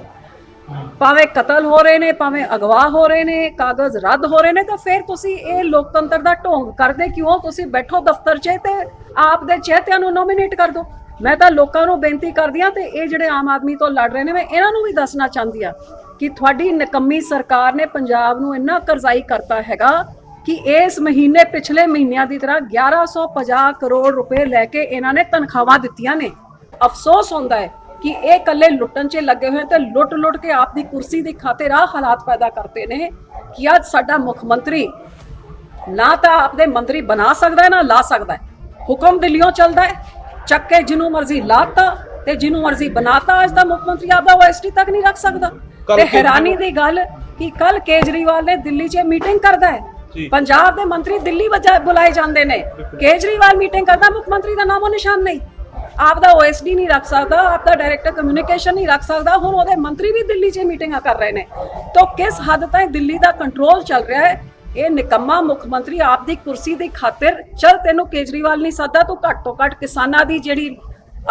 ਭਾਵੇਂ ਕਤਲ ਹੋ ਰਹੇ ਨੇ, ਭਾਵੇਂ ਅਗਵਾ ਹੋ ਰਹੇ ਨੇ, ਕਾਗਜ਼ ਰੱਦ ਹੋ ਰਹੇ ਨੇ, ਤਾਂ ਫਿਰ ਤੁਸੀਂ ਇਹ ਲੋਕਤੰਤਰ ਦਾ ਢੋਂਗ ਕਰਦੇ ਕਿਉਂ? ਤੁਸੀਂ ਬੈਠੋ ਦਫ਼ਤਰ 'ਚ ਤੇ ਆਪ ਦੇ ਚਿਹਤਿਆਂ ਨੂੰ ਨੋਮੀਨੇਟ ਕਰ ਦਿਓ। ਮੈਂ ਤਾਂ ਲੋਕਾਂ ਨੂੰ ਬੇਨਤੀ ਕਰਦੀ ਆ ਤੇ ਇਹ ਜਿਹੜੇ ਆਮ ਆਦਮੀ ਤੋਂ ਲੜ ਰਹੇ ਨੇ, ਮੈਂ ਇਹਨਾਂ ਨੂੰ ਵੀ ਦੱਸਣਾ ਚਾਹੁੰਦੀ ਆ ਕਿ ਤੁਹਾਡੀ ਨਕੰਮੀ ਸਰਕਾਰ ਨੇ ਪੰਜਾਬ ਨੂੰ ਇੰਨਾ ਕਰਜ਼ਾਈ ਕਰਤਾ ਹੈਗਾ ਕਿ ਇਸ ਮਹੀਨੇ ਪਿਛਲੇ ਮਹੀਨਿਆਂ ਦੀ ਤਰ੍ਹਾਂ 1150 ਕਰੋੜ ਰੁਪਏ ਲੈ ਕੇ ਇਹਨਾਂ ਨੇ ਤਨਖਾਹਾਂ ਦਿੱਤੀਆਂ ਨੇ। ਅਫਸੋਸ ਹੁੰਦਾ ਹੈ ਕਿ ਇਹ ਕੱਲੇ ਲੁੱਟਣ 'ਚ ਲੱਗੇ ਹੋਏ ਤੇ ਲੁੱਟ ਲੁੱਟ ਕੇ ਆਪਦੀ ਕੁਰਸੀ ਦੀ ਖਾਤਰ ਆ ਹਾਲਾਤ ਪੈਦਾ ਕਰਤੇ ਨੇ ਕਿ ਅੱਜ ਸਾਡਾ ਮੁੱਖ ਮੰਤਰੀ ਨਾ ਤਾਂ ਆਪਦੇ ਮੰਤਰੀ ਬਣਾ ਸਕਦਾ ਹੈ ਨਾ ਲਾ ਸਕਦਾ ਹੈ। ਹੁਕਮ ਦਿੱਲੀੋਂ ਚੱਲਦਾ ਹੈ। ਚੱਕ ਕੇ ਜਿਹਨੂੰ ਮਰਜ਼ੀ ਲਾਤਾ ਤੇ ਜਿਹਨੂੰ ਮਰਜ਼ੀ ਬਣਾਤਾ ਅੱਜ ਦਾ ਮੁੱਖ ਮੰਤਰੀ ਆਪਦਾ ਓਐਸਟੀ ਤੱਕ ਨਹੀਂ ਰੱਖ ਸਕਦਾ। ਤੇ ਹੈਰਾਨੀ ਦੀ ਗੱਲ ਕਿ ਕੱਲ ਕੇਜਰੀਵਾਲ ਨੇ ਦਿੱਲੀ 'ਚ ਮੀਟਿੰਗ ਕਰਦਾ ਹੈ। ਪੰਜਾਬ ਦੇ ਮੰਤਰੀ ਦਿੱਲੀ ਵਜਾ ਬੁਲਾਏ ਜਾਂਦੇ ਨੇ। ਕੇਜਰੀਵਾਲ ਮੀਟਿੰਗ ਕਰਦਾ ਮੁੱਖ ਮੰਤਰੀ ਦਾ ਨਾਮੋ ਨਿਸ਼ਾਨ ਨਹੀਂ। ਆਪਦਾ ਓਐਸਡੀ ਨਹੀਂ ਰੱਖ ਸਕਦਾ ਆਪਦਾ ਡਾਇਰੈਕਟਰ ਕਮਿਊਨੀਕੇਸ਼ਨ ਨਹੀਂ ਰੱਖ ਸਕਦਾ ਹੁਣ ਉਹਦੇ ਮੰਤਰੀ ਵੀ ਦਿੱਲੀ 'ਚ ਮੀਟਿੰਗਾਂ ਕਰ ਰਹੇ ਨੇ। ਤਾਂ ਕਿਸ ਹੱਦ ਤੱਕ ਦਿੱਲੀ ਦਾ ਕੰਟਰੋਲ ਚੱਲ ਰਿਹਾ ਹੈ? ਇਹ ਨਿਕੰਮਾ ਮੁੱਖ ਮੰਤਰੀ ਆਪਦੀ ਕੁਰਸੀ ਦੀ ਖਾਤਰ ਚਲ ਤੈਨੂੰ ਕੇਜਰੀਵਾਲ ਨਹੀਂ ਸੱਦਾ ਤੂੰ ਘੱਟ ਤੋਂ ਘੱਟ ਕਿਸਾਨਾਂ ਦੀ ਜਿਹੜੀ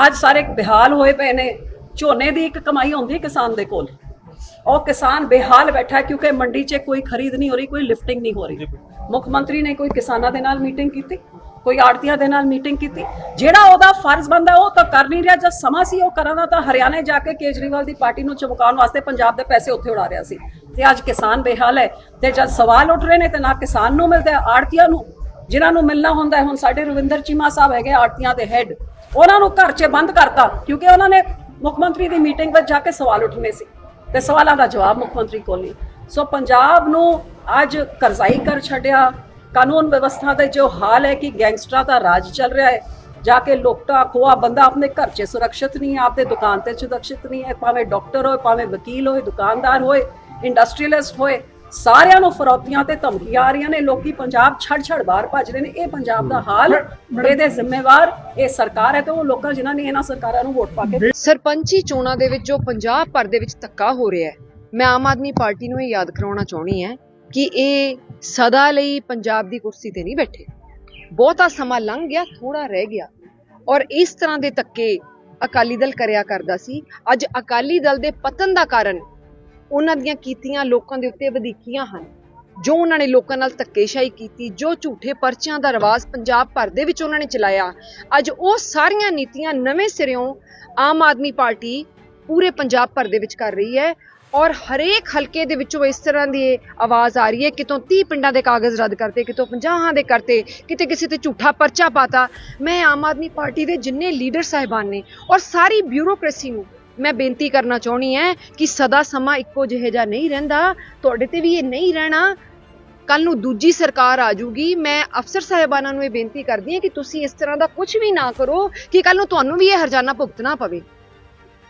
ਅੱਜ ਸਾਰੇ ਬਿਹਾਲ ਹੋਏ ਪਏ ਨੇ ਝੋਨੇ ਦੀ ਇੱਕ ਕਮਾਈ ਹੁੰਦੀ ਕਿਸਾਨ ਦੇ ਕੋਲ। ਉਹ ਕਿਸਾਨ ਬੇਹਾਲ ਬੈਠਾ ਕਿਉਂਕਿ ਮੰਡੀ 'ਚ ਕੋਈ ਖਰੀਦ ਨਹੀਂ ਹੋ ਰਹੀ ਕੋਈ ਲਿਫਟਿੰਗ ਨਹੀਂ ਹੋ ਰਹੀ। ਮੁੱਖ ਮੰਤਰੀ ਨੇ ਕੋਈ ਕਿਸਾਨਾਂ ਦੇ ਨਾਲ ਮੀਟਿੰਗ ਕੀਤੀ? ਕੋਈ ਆੜਤੀਆਂ ਦੇ ਨਾਲ ਮੀਟਿੰਗ ਕੀਤੀ? ਜਿਹੜਾ ਉਹਦਾ ਫਰਜ਼ ਬੰਦਾ ਉਹ ਤਾਂ ਕਰ ਨਹੀਂ ਰਿਹਾ। ਜਦ ਸਮਾਂ ਸੀ ਉਹ ਕਰਨ ਦਾ ਤਾਂ ਹਰਿਆਣੇ ਜਾ ਕੇ ਕੇਜਰੀਵਾਲ ਦੀ ਪਾਰਟੀ ਨੂੰ ਚਮਕਾਉਣ ਵਾਸਤੇ ਪੰਜਾਬ ਦੇ ਪੈਸੇ ਉੱਥੇ ਉਡਾ ਰਿਹਾ ਸੀ। ਤੇ ਅੱਜ ਕਿਸਾਨ ਬੇਹਾਲ ਹੈ ਤੇ ਜਦ ਸਵਾਲ ਉੱਠ ਰਹੇ ਨੇ ਤੇ ਨਾ ਕਿਸਾਨ ਨੂੰ ਮਿਲਦਾ ਹੈ ਆੜਤੀਆਂ ਨੂੰ ਜਿਨ੍ਹਾਂ ਨੂੰ ਮਿਲਣਾ ਹੁੰਦਾ ਹੁਣ ਸਾਡੇ ਰਵਿੰਦਰ ਚੀਮਾ ਸਾਹਿਬ ਹੈਗੇ ਆੜਤੀਆਂ ਦੇ ਹੈੱਡ ਉਹਨਾਂ ਨੂੰ ਘਰ 'ਚ ਬੰਦ ਕਰਤਾ ਕਿਉਂਕਿ ਉਹਨਾਂ ਨੇ ਮੁੱਖ ਮੰਤਰੀ ਦੀ ਮੀਟਿੰਗ ਵਿੱਚ ਜਾ ਕੇ ਸਵਾਲ ਉੱਠਣੇ ਸੀ। ਤੇ ਸਵਾਲਾਂ ਦਾ ਜਵਾਬ ਮੁੱਖ ਮੰਤਰੀ ਕੋਲ ਨਹੀਂ। ਸੋ ਪੰਜਾਬ ਨੂੰ ਅੱਜ ਕਰਜ਼ਾਈ ਕਰ ਛੱਡਿਆ। ਕਾਨੂੰਨ ਵਿਵਸਥਾ ਦੇ ਜੋ ਹਾਲ ਹੈ ਕਿ ਗੈਂਗਸਟਰਾਂ ਦਾ ਰਾਜ ਚੱਲ ਰਿਹਾ ਹੈ, ਜਾ ਕੇ ਲੋਕਟਾ ਖੋਆ ਬੰਦਾ ਆਪਣੇ ਘਰ 'ਚ ਸੁਰੱਖਿਅਤ ਨਹੀਂ ਹੈ, ਆਪਦੇ ਦੁਕਾਨ ਤੇ ਸੁਰੱਖਿਅਤ ਨਹੀਂ ਹੈ। ਭਾਵੇਂ ਡਾਕਟਰ ਹੋਏ, ਭਾਵੇਂ ਵਕੀਲ ਹੋਏ, ਦੁਕਾਨਦਾਰ ਹੋਏ, ਇੰਡਸਟਰੀਅਲਿਸਟ ਹੋਏ ਸਾਰਿਆਂ ਨੂੰ ਫਰੌਤੀਆਂ ਤੇ ਧਮਕੀਆਂ ਆ ਰਹੀਆਂ ਨੇ ਲੋਕੀ ਪੰਜਾਬ ਛੱਡ ਛੱਡ ਬਾਹਰ ਭੱਜ ਰਹੇ ਨੇ ਇਹ ਪੰਜਾਬ ਦਾ ਹਾਲ ਇਹਦੇ ਜ਼ਿੰਮੇਵਾਰ ਇਹ ਸਰਕਾਰ ਹੈ ਤੇ ਉਹ ਲੋਕਾਂ ਜਿਨ੍ਹਾਂ ਨੇ ਇਹਨਾਂ ਸਰਕਾਰਾਂ ਨੂੰ ਵੋਟ ਪਾ ਕੇ ਸਰਪੰਚੀ ਚੋਣਾਂ ਦੇ ਵਿੱਚ ਜੋ ਪੰਜਾਬ ਭਰ ਦੇ ਵਿੱਚ ਧੱਕਾ ਹੋ ਰਿਹਾ ਹੈ ਮੈਂ ਆਮ ਆਦਮੀ ਪਾਰਟੀ ਨੂੰ ਇਹ ਯਾਦ ਕਰਾਉਣਾ ਚਾਹੁੰਦੀ ਹਾਂ ਕਿ ਇਹ ਸਦਾ ਲਈ ਪੰਜਾਬ ਦੀ ਕੁਰਸੀ ਤੇ ਨਹੀਂ ਬੈਠੇ। ਬਹੁਤਾ ਸਮਾਂ ਲੰਘ ਗਿਆ ਥੋੜਾ ਰਹਿ ਗਿਆ ਔਰ ਇਸ ਤਰ੍ਹਾਂ ਦੇ ਧੱਕੇ ਅਕਾਲੀ ਦਲ ਕਰਿਆ ਕਰਦਾ ਸੀ। ਅੱਜ ਅਕਾਲੀ ਦਲ ਦੇ ਪਤਨ ਦਾ ਕਾਰਨ ਉਹਨਾਂ ਦੀਆਂ ਕੀਤੀਆਂ ਲੋਕਾਂ ਦੇ ਉੱਤੇ ਵਧੀਕੀਆਂ ਹਨ। ਜੋ ਉਹਨਾਂ ਨੇ ਲੋਕਾਂ ਨਾਲ ਧੱਕੇਸ਼ਾਹੀ ਕੀਤੀ, ਜੋ ਝੂਠੇ ਪਰਚਿਆਂ ਦਾ ਰਿਵਾਜ ਪੰਜਾਬ ਭਰ ਦੇ ਵਿੱਚ ਉਹਨਾਂ ਨੇ ਚਲਾਇਆ, ਅੱਜ ਉਹ ਸਾਰੀਆਂ ਨੀਤੀਆਂ ਨਵੇਂ ਸਿਰਿਓਂ ਆਮ ਆਦਮੀ ਪਾਰਟੀ ਪੂਰੇ ਪੰਜਾਬ ਭਰ ਦੇ ਵਿੱਚ ਕਰ ਰਹੀ ਹੈ ਔਰ ਹਰੇਕ ਹਲਕੇ ਦੇ ਵਿੱਚੋਂ ਇਸ ਤਰ੍ਹਾਂ ਦੀ ਆਵਾਜ਼ ਆ ਰਹੀ ਹੈ, ਕਿਤੋਂ 30 ਪਿੰਡਾਂ ਦੇ ਕਾਗਜ਼ ਰੱਦ ਕਰਤੇ, ਕਿਤੋਂ 50 ਦੇ ਕਰਤੇ, ਕਿਤੇ ਕਿਸੇ ਤੇ ਝੂਠਾ ਪਰਚਾ ਪਾਤਾ। ਮੈਂ ਆਮ ਆਦਮੀ ਪਾਰਟੀ ਦੇ ਜਿੰਨੇ ਲੀਡਰ ਸਾਹਿਬਾਨ ਨੇ ਔਰ ਸਾਰੀ ਬਿਊਰੋਕ੍ਰੇਸੀ ਨੂੰ ਮੈਂ ਬੇਨਤੀ ਕਰਨਾ ਚਾਹੁੰਦੀ ਹਾਂ ਕਿ ਸਦਾ ਸਮਾਂ ਇੱਕੋ ਜਿਹੇ ਜਿਹਾ ਨਹੀਂ ਰਹਿੰਦਾ, ਤੁਹਾਡੇ ਤੇ ਵੀ ਇਹ ਨਹੀਂ ਰਹਿਣਾ। ਕੱਲ ਨੂੰ ਦੂਜੀ ਸਰਕਾਰ ਆ ਜੂਗੀ। ਮੈਂ ਅਫਸਰ ਸਾਹਿਬਾਨਾਂ ਨੂੰ ਇਹ ਬੇਨਤੀ ਕਰਦੀ ਹਾਂ ਕਿ ਤੁਸੀਂ ਇਸ ਤਰ੍ਹਾਂ ਦਾ ਕੁਝ ਵੀ ਨਾ ਕਰੋ ਕਿ ਕੱਲ ਨੂੰ ਤੁਹਾਨੂੰ ਵੀ ਇਹ ਹਰਜਾਨਾ ਭੁਗਤਣਾ ਪਵੇ।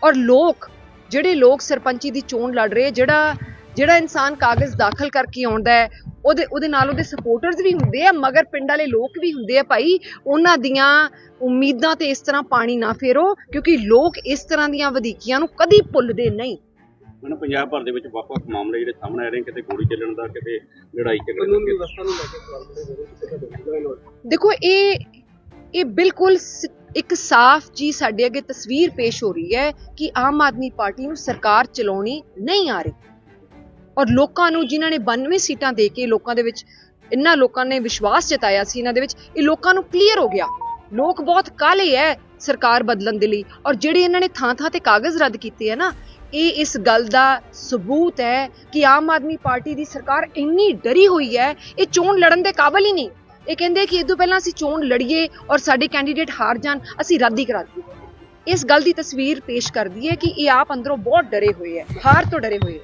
ਔਰ ਲੋਕ, ਜਿਹੜੇ ਲੋਕ ਸਰਪੰਚੀ ਦੀ ਚੋਣ ਲੜ ਰਹੇ, ਜਿਹੜਾ ਜਿਹੜਾ ਇਨਸਾਨ ਕਾਗਜ਼ ਦਾਖਲ ਕਰਕੇ ਆਉਂਦਾ ਹੈ ਉਹਦੇ ਉਹਦੇ ਨਾਲ ਉਹਦੇ ਸਪੋਰਟਰਸ ਵੀ ਹੁੰਦੇ ਆ ਮਗਰ ਪਿੰਡ ਵਾਲੇ ਲੋਕ ਵੀ ਹੁੰਦੇ ਆ ਭਾਈ। ਉਹਨਾਂ ਦੀਆਂ ਉਮੀਦਾਂ ਤੇ ਇਸ ਤਰ੍ਹਾਂ ਪਾਣੀ ਨਾ ਫੇਰੋ ਕਿਉਂਕਿ ਲੋਕ ਇਸ ਤਰ੍ਹਾਂ ਦੀਆਂ ਵਧੀਕੀਆਂ ਨੂੰ ਕਦੀ ਭੁੱਲਦੇ ਨਹੀਂ। ਮੈਨੂੰ ਪੰਜਾਬ ਭਰ ਦੇ ਵਿੱਚ ਵੱਖ-ਵੱਖ ਮਾਮਲੇ ਜਿਹੜੇ ਸਾਹਮਣੇ ਆ ਰਹੇ ਕਿਤੇ ਗੋਲੀ ਚੱਲਣ ਦਾ ਕਿਤੇ ਲੜਾਈ ਝਗੜੇ ਦਾ ਦੇਖੋ ਇਹ ਇਹ ਬਿਲਕੁਲ ਇੱਕ ਸਾਫ਼ ਜੀ ਸਾਡੇ ਅੱਗੇ ਤਸਵੀਰ ਪੇਸ਼ ਹੋ ਰਹੀ ਹੈ ਕਿ ਆਮ ਆਦਮੀ ਪਾਰਟੀ ਨੂੰ ਸਰਕਾਰ ਚਲਾਉਣੀ ਨਹੀਂ ਆ ਰਹੀ। ਔਰ ਲੋਕਾਂ ਨੂੰ ਜਿਨ੍ਹਾਂ ਨੇ 92 ਸੀਟਾਂ ਦੇ ਕੇ ਲੋਕਾਂ ਦੇ ਵਿੱਚ ਇੰਨਾ ਲੋਕਾਂ ਨੇ ਵਿਸ਼ਵਾਸ ਜਤਾਇਆ ਸੀ ਇਹਨਾਂ ਦੇ ਵਿੱਚ, ਇਹ ਲੋਕਾਂ ਨੂੰ ਕਲੀਅਰ ਹੋ ਗਿਆ। ਲੋਕ ਬਹੁਤ ਕਾਲੇ ਹੈ ਸਰਕਾਰ ਬਦਲਣ ਦੇ ਲਈ ਔਰ ਜਿਹੜੇ ਇਹਨਾਂ ਨੇ ਥਾਂ-ਥਾਂ ਤੇ ਕਾਗਜ਼ ਰੱਦ ਕੀਤੇ ਹੈ ਨਾ, ਇਹ ਇਸ ਗੱਲ ਦਾ ਸਬੂਤ ਹੈ ਕਿ ਆਮ ਆਦਮੀ ਪਾਰਟੀ ਦੀ ਸਰਕਾਰ ਇੰਨੀ ਡਰੀ ਹੋਈ ਹੈ ਇਹ ਚੋਣ ਲੜਨ ਦੇ ਕਾਬਲ ਹੀ ਨਹੀਂ। ਇਹ ਕਹਿੰਦੇ ਕਿ ਇਹ ਤੋਂ ਪਹਿਲਾਂ ਅਸੀਂ ਚੋਣ ਲੜੀਏ ਔਰ ਸਾਡੇ ਕੈਂਡੀਡੇਟ ਹਾਰ ਜਾਣ, ਅਸੀਂ ਰੱਦ ਹੀ ਕਰਾ ਦਈਏ। ਇਸ ਗੱਲ ਦੀ ਤਸਵੀਰ ਪੇਸ਼ ਕਰਦੀ ਹੈ ਕਿ ਇਹ ਆਪ ਅੰਦਰੋਂ ਬਹੁਤ ਡਰੇ ਹੋਏ ਹੈ ਹਾਰ ਤੋਂ ਡਰੇ ਹੋਏ।